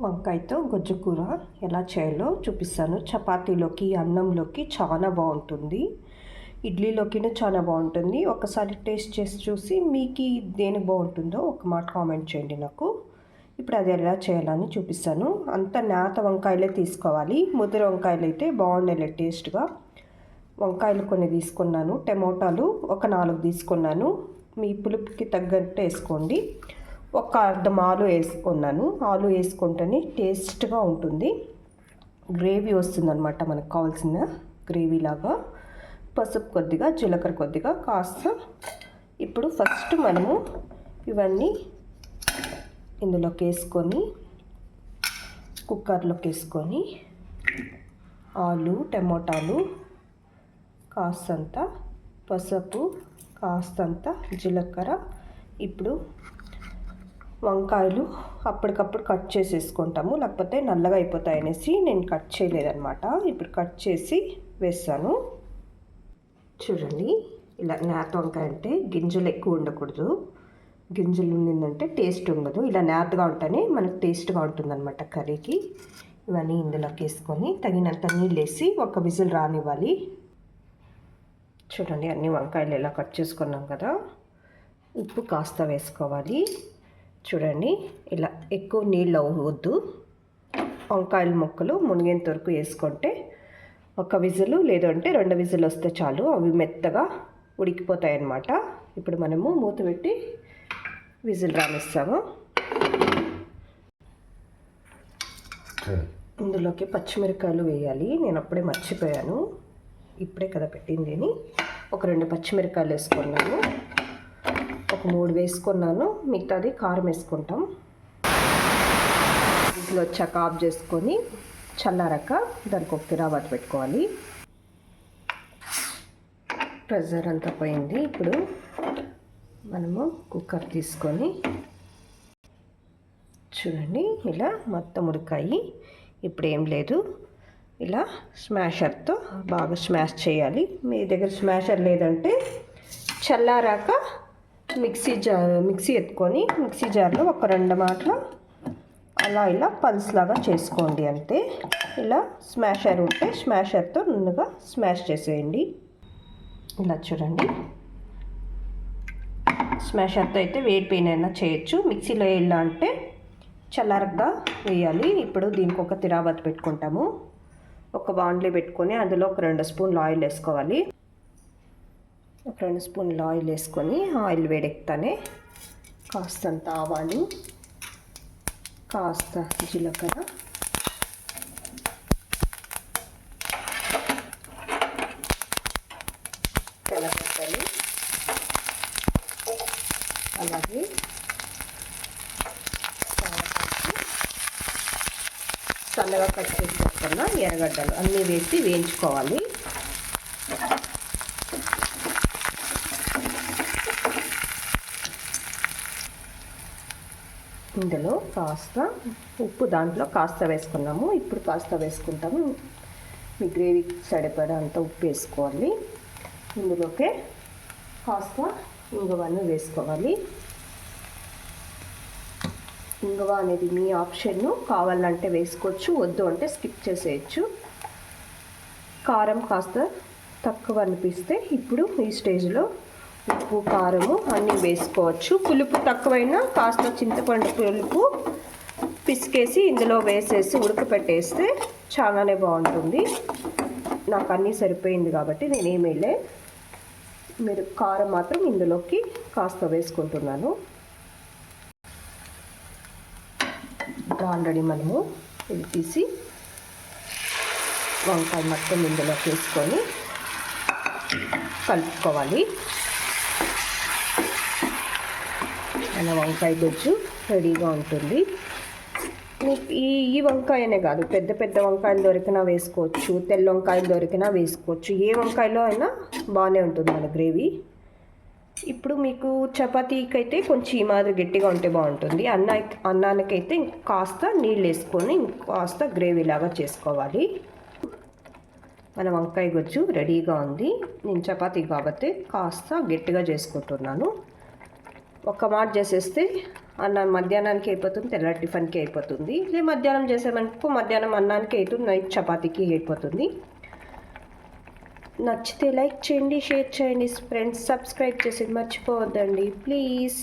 వంకాయతో గుజ్జు కూర ఎలా చేయాలో చూపిస్తాను. చపాతీలోకి అన్నంలోకి చాలా బాగుంటుంది. ఇడ్లీలోకి చాలా బాగుంటుంది. ఒకసారి టేస్ట్ చేసి చూసి మీకు దేని బాగుంటుందో ఒక మాట కామెంట్ చేయండి నాకు. ఇప్పుడు అది ఎలా చేయాలని చూపిస్తాను. అంత నేత వంకాయలే తీసుకోవాలి. ముద్ర వంకాయలు అయితే బాగుండేలే టేస్ట్గా. వంకాయలు కొన్ని తీసుకున్నాను టమోటాలు ఒక నాలుగు తీసుకున్నాను. మీ పులుపుకి తగ్గట్టు వేసుకోండి. ఒక అర్ధం ఆలు వేసుకున్నాను. ఆలు వేసుకుంటేనే టేస్ట్గా ఉంటుంది. గ్రేవీ వస్తుందన్నమాట మనకు కావాల్సిన గ్రేవీ లాగా పసుపు కొద్దిగా జీలకర్ర కొద్దిగా కాస్త ఇప్పుడు ఫస్ట్ మనము ఇవన్నీ ఇందులోకి వేసుకొని కుక్కర్లోకి వేసుకొని ఆలు టమోటాలు కాస్తంత పసుపు కాస్తంత జీలకర్ర. ఇప్పుడు వంకాయలు అప్పటికప్పుడు కట్ చేసేసుకుంటాము. లేకపోతే నల్లగా అయిపోతాయి అనేసి నేను కట్ చేయలేదనమాట ఇప్పుడు కట్ చేసి వేస్తాను. చూడండి ఇలా నేత వంకాయ అంటే గింజలు ఎక్కువ ఉండకూడదు. గింజలు ఉండిందంటే టేస్ట్ ఉండదు. ఇలా నేతగా ఉంటేనే మనకు టేస్ట్గా ఉంటుందన్నమాట కర్రీకి. ఇవన్నీ ఇందులోకి వేసుకొని తగినంత నీళ్ళు వేసి ఒక విజిల్ రానివ్వాలి. చూడండి అన్ని వంకాయలు ఎలా కట్ చేసుకున్నాం కదా. ఉప్పు కాస్త వేసుకోవాలి. చూడండి. ఇలా ఎక్కువ నీళ్ళు అవ్వద్దు. వంకాయల ముక్కలు మునిగేంత వరకు వేసుకుంటే ఒక విజిల్ లేదంటే రెండు విజిల్ వస్తే చాలు. అవి మెత్తగా ఉడికిపోతాయి అన్నమాట ఇప్పుడు మనము మూత పెట్టి విజిల్ రానిస్తాము. ఇందులోకి పచ్చిమిరకాయలు వేయాలి. నేను అప్పుడే మర్చిపోయాను. ఇప్పుడే కదా పెట్టింది అని. ఒక రెండు పచ్చిమిరకాయలు వేసుకున్నాను. ఒక మూడు వేసుకున్నాను. మిగతాది కారం వేసుకుంటాం. ఇంట్లో వచ్చాక ఆఫ్ చేసుకొని చల్లారాక దానికి ఒక తిరాబాత్ పెట్టుకోవాలి. ప్రెజర్ అంతా పోయింది. ఇప్పుడు మనము కుక్కర్ తీసుకొని చూడండి ఇలా మొత్తం ఉడికాయి. ఇప్పుడు ఏం లేదు. ఇలా స్మాషర్తో బాగా స్మాష్ చేయాలి. మీ దగ్గర స్మాషర్ లేదంటే చల్లారాక మిక్సీ జార్ మిక్సీ ఎత్తుకొని మిక్సీ జార్లో ఒక రెండు మాటలు అలా ఇలా పల్స్ లాగా చేసుకోండి అంతే. ఇలా స్మాషర్ ఉంటే స్మాషర్తో నున్నగా స్మాష్ చేసేయండి. ఇలా చూడండి. స్మాషర్తో అయితే వేడి పెయిన్ అయినా చేయొచ్చు. మిక్సీలో ఎలా అంటే చల్లారగా వేయాలి. ఇప్పుడు దీనికి ఒక తిరాబత్ పెట్టుకుంటాము. ఒక బాండ్లీ పెట్టుకొని అందులో ఒక రెండు స్పూన్లు ఆయిల్ వేసుకోవాలి. ఒక రెండు స్పూన్లు ఆయిల్ వేసుకొని ఆయిల్ వేడెక్కుతానే కాస్తంత ఆవాలు కాస్త జీలకర్ర. తెల్లగడ్డలు అలాగే సన్నగా కట్ చేసి ఎర్రగడ్డలు అన్నీ వేసి వేయించుకోవాలి. ఇందులో కాస్త ఉప్పు దాంట్లో కాస్త వేసుకున్నాము. ఇప్పుడు కాస్త వేసుకుంటాము. మీ గ్రేవీకి సరిపడా అంత ఉప్పు వేసుకోవాలి. ఇందులోకే కాస్త ఇంగువను వేసుకోవాలి. ఇంగువ అనేది మీ ఆప్షన్ కావాలంటే వేసుకోవచ్చు వద్దు అంటే స్కిప్ చేసేయచ్చు. కారం కాస్త తక్కువ అనిపిస్తే ఇప్పుడు ఈ స్టేజ్లో ఉప్పు కారము అన్నీ వేసుకోవచ్చు. పులుపు తక్కువైనా కాస్త చింతపండు పులుపు పిసికేసి ఇందులో వేసేసి ఉడకపెట్టేస్తే చాలానే బాగుంటుంది. నాకు అన్నీ సరిపోయింది కాబట్టి నేను నేనేమీలే మీరు కారం మాత్రం ఇందులోకి కాస్త వేసుకుంటున్నాను. ఆల్రెడీ మనము ఇది తీసి వంకాయ మొత్తం ఇందులోకి వేసుకొని కలుపుకోవాలి. మన వంకాయ గుజ్జు రెడీగా ఉంటుంది. మీకు ఈ ఈ వంకాయనే కాదు పెద్ద పెద్ద వంకాయలు దొరికినా వేసుకోవచ్చు తెల్ల వంకాయలు దొరికినా వేసుకోవచ్చు. ఏ వంకాయలో అయినా బాగానే ఉంటుంది మన గ్రేవీ. ఇప్పుడు మీకు చపాతీకి అయితే కొంచెం ఈ మాదిరి గట్టిగా ఉంటే బాగుంటుంది. అన్న అన్నానికైతే కాస్త నీళ్ళు వేసుకొని కాస్త గ్రేవీ లాగా చేసుకోవాలి. మన వంకాయ గుజ్జు రెడీగా ఉంది. నేను చపాతీ కాబట్టి కాస్త గట్టిగా చేసుకుంటున్నాను. ఒక్క మాట చేసేస్తే అన్నం మధ్యాహ్నానికి అయిపోతుంది తెల్ల టిఫిన్కి అయిపోతుంది. ఇదే మధ్యాహ్నం చేసామనుకో మధ్యాహ్నం అన్నానికి అవుతుంది నైట్ చపాతీకి అయిపోతుంది. నచ్చితే లైక్ చేయండి షేర్ చేయండి ఫ్రెండ్స్ సబ్స్క్రైబ్ చేసి మర్చిపోవద్దండి. ప్లీజ్.